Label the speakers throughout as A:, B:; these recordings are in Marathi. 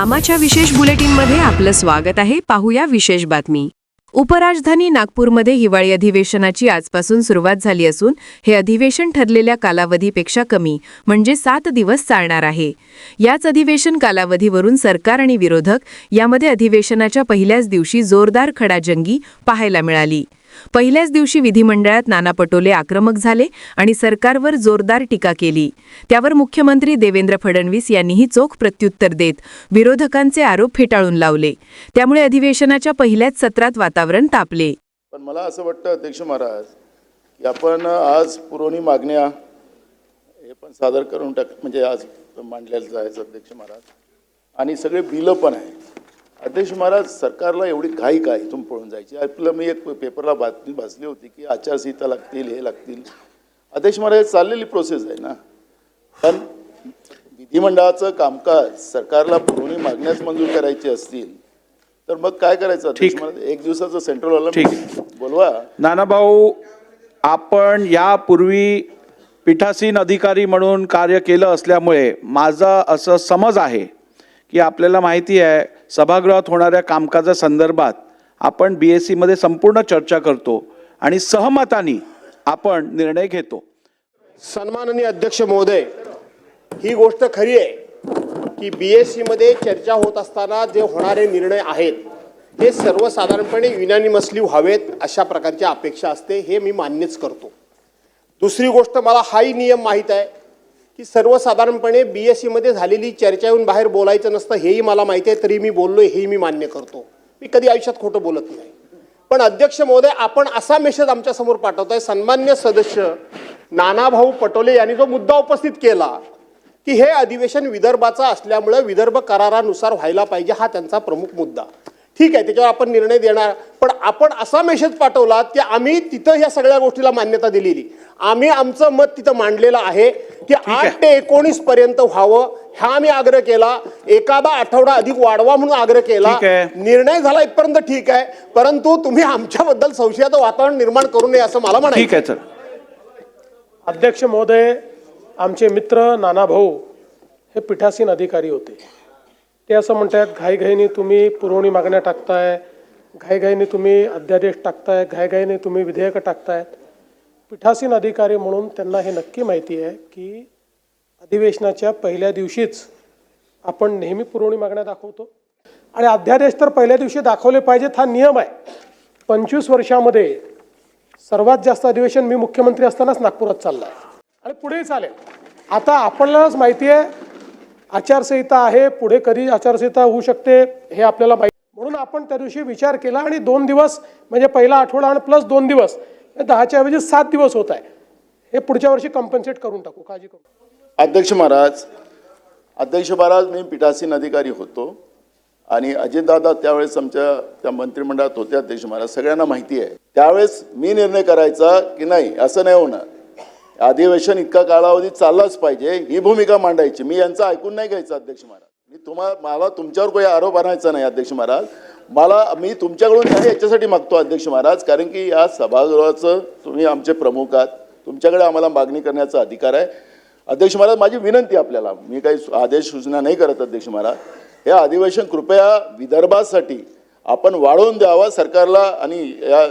A: आमाच्या विशेष बुलेटिनमध्ये आपलं स्वागत आहे. पाहूया विशेष बातमी. उपराजधानी नागपूरमध्ये हिवाळी अधिवेशनाची आजपासून सुरुवात झाली असून हे अधिवेशन ठरलेल्या कालावधीपेक्षा कमी म्हणजे सात दिवस चालणार आहे. याच अधिवेशन कालावधीवरून सरकार आणि विरोधक यामध्ये अधिवेशनाच्या पहिल्याच दिवशी जोरदार खडाजंगी पाहायला मिळाली. पहिल्याच दिवशी विधिमंडळात नाना पटोले आक्रमक झाले आणि सरकारवर जोरदार टीका केली. त्यावर मुख्यमंत्री देवेंद्र फडणवीस यांनीही चोख प्रत्युत्तर देत विरोधकांचे आरोप फेटाळून लावले. त्यामुळे अधिवेशनाच्या पहिल्याच सत्रात वातावरण तापले.
B: पण मला असं वाटतं अध्यक्ष महाराज की आपण आज पुरवणी मागण्या हे पण सादर करून टाक म्हणजे आज मांडलेलं जायचं अध्यक्ष महाराज. आणि सगळे बिलं पण आहे अध्यक्ष महाराज सरकारला एवढी घाई काय इथून पळून जायची? आपलं मी एक पेपरला बातमी वाचली होती की आचारसंहिता लागतील हे लागतील. अध्यक्ष महाराज चाललेली प्रोसेस आहे ना? पण विधिमंडळाचं कामकाज सरकारला पुरवणी मागण्याच मंजूर करायची असतील तर मग काय करायचं अध्यक्ष
C: ठीक.
B: महाराज? एक दिवसाचं सेंट्रल
C: ठीक.
B: बोलवा.
C: नानाभाऊ आपण यापूर्वी पीठासीन अधिकारी म्हणून कार्य केलं असल्यामुळे माझं असं समज आहे की आपल्याला माहिती आहे सभागृहात होणाऱ्या कामकाजासंदर्भात आपण बी एस सीमध्ये संपूर्ण चर्चा करतो आणि सहमताने आपण निर्णय घेतो.
D: सन्माननीय अध्यक्ष महोदय ही गोष्ट खरी आहे की बी एस सीमध्ये चर्चा होत असताना जे होणारे निर्णय आहेत हे सर्वसाधारणपणे युनॅनिमसली व्हावेत अशा प्रकारची अपेक्षा असते हे मी मान्यच करतो. दुसरी गोष्ट मला हाही नियम माहीत आहे की सर्वसाधारणपणे बी एस सीमध्ये झालेली चर्चा येऊन बाहेर बोलायचं नसतं हेही मला माहिती आहे तरी मी बोललो हेही मी मान्य करतो. मी कधी आयुष्यात खोटं बोलत नाही. पण अध्यक्ष महोदय आपण असा मेसेज आमच्यासमोर पाठवत आहे सन्मान्य सदस्य नानाभाऊ पटोले यांनी जो मुद्दा उपस्थित केला की हे अधिवेशन विदर्भाचं असल्यामुळे विदर्भ करारानुसार व्हायला पाहिजे हा त्यांचा प्रमुख मुद्दा. ठीक आहे त्याच्यावर आपण निर्णय देणार. पण आपण असा मेसेज पाठवला की आम्ही तिथं ह्या सगळ्या गोष्टीला मान्यता दिलेली. आम्ही आमचं मत तिथं मांडलेलं आहे की आठ ते एकोणीस पर्यंत व्हावं. हा आम्ही आग्रह केला. एखादा आठवडा अधिक वाढवा म्हणून आग्रह केला. निर्णय झाला इथपर्यंत ठीक आहे. परंतु तुम्ही आमच्याबद्दल संशयाचं वातावरण निर्माण करू नये असं मला
C: ठीक
D: म्हणायचं
C: आहे. सर
E: अध्यक्ष महोदय आमचे मित्र नानाभाऊ हे पीठासीन अधिकारी होते. ते असं म्हणतात घाईघाईने तुम्ही पुरवणी मागण्या टाकताय घाईघाईने तुम्ही अध्यादेश टाकताय घाईघाईने तुम्ही विधेयकं टाकतायत. पीठासीन अधिकारी म्हणून त्यांना हे नक्की माहिती आहे की अधिवेशनाच्या पहिल्या दिवशीच आपण नेहमी पुरवणी मागण्या दाखवतो. आणि अध्यादेश तर पहिल्या दिवशी दाखवले पाहिजेत हा नियम आहे. पंचवीस वर्षामध्ये सर्वात जास्त अधिवेशन मी मुख्यमंत्री असतानाच नागपुरात चाललं आहे. आणि पुढेही चालेल. आता आपल्यालाच माहिती आहे आचारसंहिता आहे पुढे कधी आचारसंहिता होऊ शकते हे आपल्याला माहिती म्हणून आपण त्या दिवशी विचार केला आणि दोन दिवस म्हणजे पहिला आठवडा आणि प्लस दोन दिवस दहाच्या ऐवजी सात दिवस होत आहे. हे पुढच्या वर्षी कम्पन्सेट करून टाकू काळजी करू
B: अध्यक्ष महाराज अध्यक्ष महाराज मी पीठासीन अधिकारी होतो आणि अजितदादा त्यावेळेस आमच्या त्या मंत्रिमंडळात होते अध्यक्ष महाराज सगळ्यांना माहिती आहे. त्यावेळेस मी निर्णय करायचा की नाही असं नाही होणार. अधिवेशन इतका कालावधी चाललाच पाहिजे ही भूमिका मांडायची. मी यांचं ऐकून नाही घ्यायचं अध्यक्ष महाराज. मी तुम्हाला मला तुमच्यावर काही आरोप आणायचा नाही अध्यक्ष महाराज. मला मी तुमच्याकडून न्याय याच्यासाठी मागतो अध्यक्ष महाराज कारण की या सभागृहाचं तुम्ही आमचे प्रमुख आहात. तुमच्याकडे आम्हाला मागणी करण्याचा अधिकार आहे. अध्यक्ष महाराज माझी विनंती आपल्याला. मी काही आदेश सूचना नाही करत अध्यक्ष महाराज. हे अधिवेशन कृपया विदर्भासाठी आपण वाढवून द्यावा सरकारला आणि या-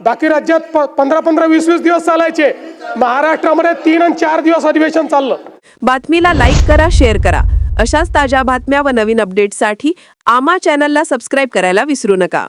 E: बाकी राज्यात प- पंधरा पंधरा वीस वीस दिवस चालायचे. महाराष्ट्रामध्ये तीन आणि चार दिवस अधिवेशन चाललं.
A: बातमीला लाईक करा शेअर करा. अशाच ताज्या बातम्या व नवीन अपडेटसाठी आमा चॅनलला सबस्क्राईब करायला विसरू नका.